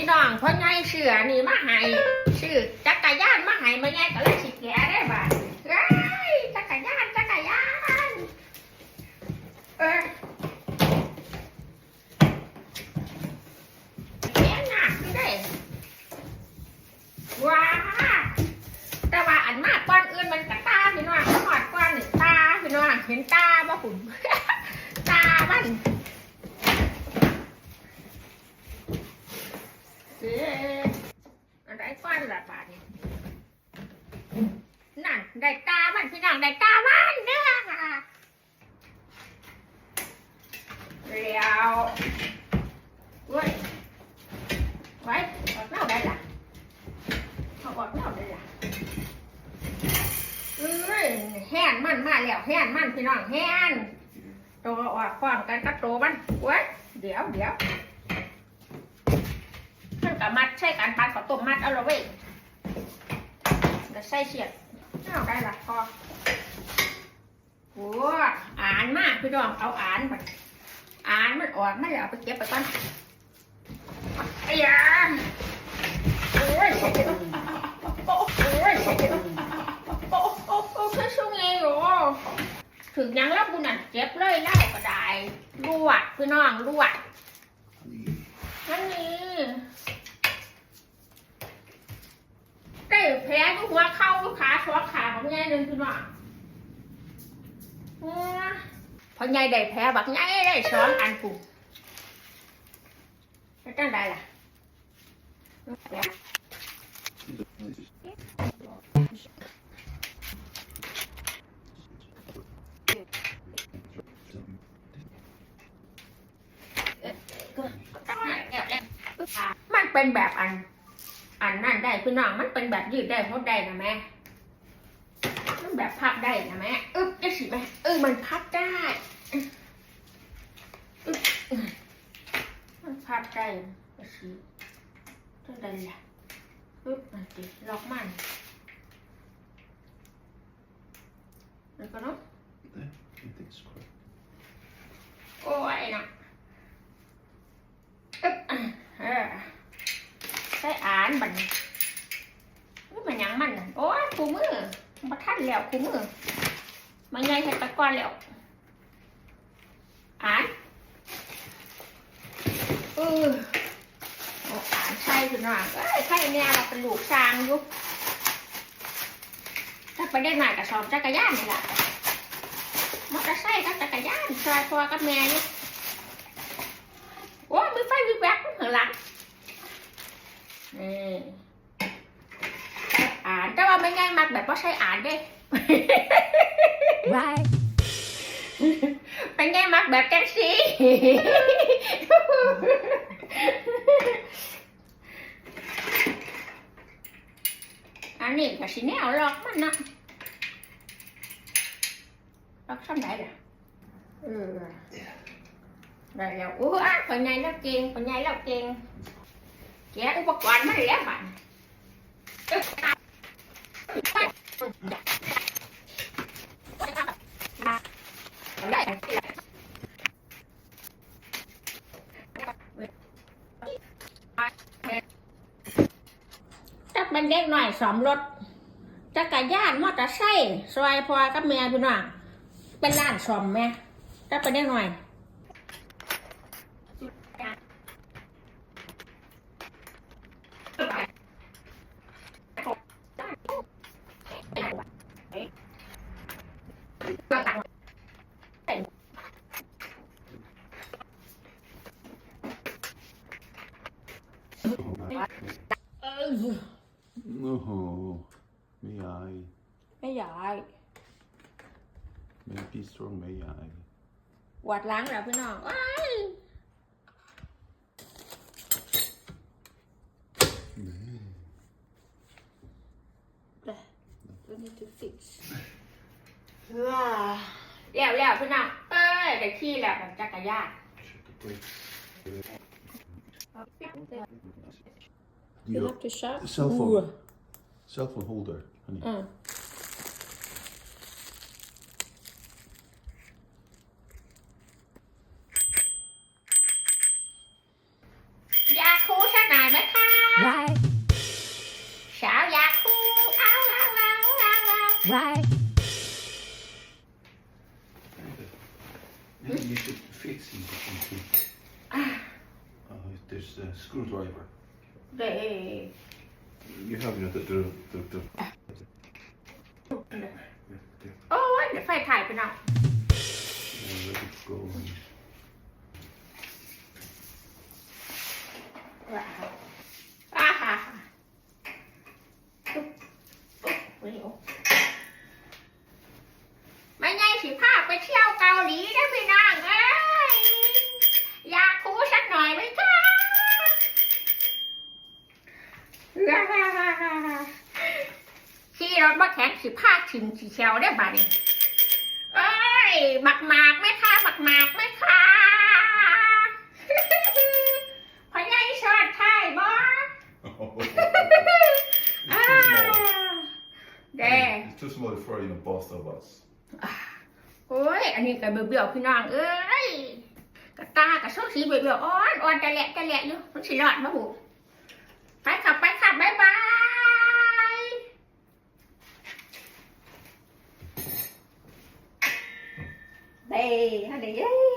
พี่น้องเพ่อไงเสือนี่มาให้ชื่อจักรยานมาให้มาไงก็เลยสิแกได้บ่าเฮ้ยจักรยานจักรยานเออแกะหนักอยู่เด้ว้าแต่ว่าอันมากก้อนอื่นมันกะตาพี่น้องขอดก้อนนี่ตาพี่น้องเห็นตาบ่หุ่นตามัน เอ๊ะ อะไรก้อนละบาทนี่นั่นได้ตามันพี่น้องได้ตามันเด้อเรียวเว้ยไว้ออกเน่าได้ละเอาออกเน่าได้ละเอ้ยแห่นมันมาแล้วแห่นมันพี่น้องแห่นตัวออกฟ้องกันกับตัวมันเว้ยเดี๋ยวเดี๋ยว กับมัดใช่การปันข้าวต้มมัดเอาละเว้ยจะใส่เฉียดเอาได้ละพอโอ้อ่านมากพี่น้องเอาอ่านไปอ่านมันออกไม่เอาไปเก็บไปก่อนไอ้ยาโอ้ยโอ้ยโอ้โอ้โอ้คือช่วงไงโอ้ถึงยังแล้วบุญน่ะเจ็บเลยเล่าก็ได้ลวดพี่น้องลวดอันนี้ ได้แผลก็หัวเข่าขาส องขาของยายหนึ่งคือว่าพอยายได้แผลบักยายได้สองอันปุ่มแล้วจังได้ล่ะมันเป็นแบบอัน อันนั่นได้พี่น้องมันเป็นแบบยืดได้เพราะได้นะแม่ มันแบบพับได้นะแม่อึ๊บจะสิแม่เออมันพับได้อึ๊บมันพับได้จะสิจะได้ละอึ๊บอันติล็อกมันแล้วก็เนาะ I think it's quite. โอ้ยนะอึ๊บเออใส่อ่านบัดนนี่มันหยังมันน่ะโอ้ยคูมือมาทัน แล้วคูมือมันใหญ่เห็ดตะกอนแล้วอ่านเออโอ้อ่านใช่คือหน่อยเอ้ยใช่เนี่ยเราเป็นลูกช้างยู่ถ้าไปได้หน่อยกับสอบจักรยานนี่แหละมอเตอร์ไซค์กับจักรยานซอยพอกับแม่ยู่โอ้ยมีไฟวิบแวบข้างหลังนี่ แต่ว่าไม่ง่ายมากแบบว่าใช้อ่านเด้ Right. เป็นไงมักแบบแท็กซี่อันนี้ก็สิแนวล็อกมันนะล็อกช่องไหนล่ะเออได้แล้วอู้อะคนใหญ่แล้วเก่งคนใหญ่แล้วเก่งแกะอุปกรณ์มาแล้วบัดเอ้ยได้ จักเป็นเด็กหน่อยสอมรถจักรยานมอเตอร์ไซค์ซอยพอกับแม่พี่น้องเป็นร้านสอมแม่จักเป็นเด็กหน่อย เออ No, may I? ไม่อยาก May I be strong, may I? หวัดล้างแล้วพี่น้องอ้าย We need to fix. ว้าแล้วแล้วพี่น้องเอ้ยได้ขี้แล้วแบบจักรยาน You Your have to shut. cell phone. Cell phone holder, honey. อืมยาคูซะหน่อย ไหมคะ Right, สาวอยากคู่เอาเอาเอาเอาเอา right. Maybe you should fix these or something. Oh, there's a screwdriver. เด้ You have you know, the, the, the, the yeah, there. โอ้ยเดี๋ยวไฟถ่ายไปเนาะ Yeah, let it go. and- ว้าวอ่าฮ่าฮ่าตุ๊บตุ๊บเร็วไม่ไงสิพาไปเที่ยวเกาหลีนะพี่น้องเอ้ยอยากคูสักหน่อยไหมคะว้าว ขี่รถมาแข่งสิพาชิมสีเชลได้บ้านี้เอ้ยหมักหมากไหมคะหมักหมากไหมคะพอใหญ่ชอดไทยบ่ it's อ้า too small. เด้ It's too small for you know both of us. โอ้ย อันนี้ก็เบี้ยวๆพี่น้องเอ้ยกระตากระโซกสีเบี้ยวๆอ่อนอ่อนแต่แหละแต่แหละอยู่มันสิรอดมาหูไปขับไปขับบ๊ายบาย เด้ฮั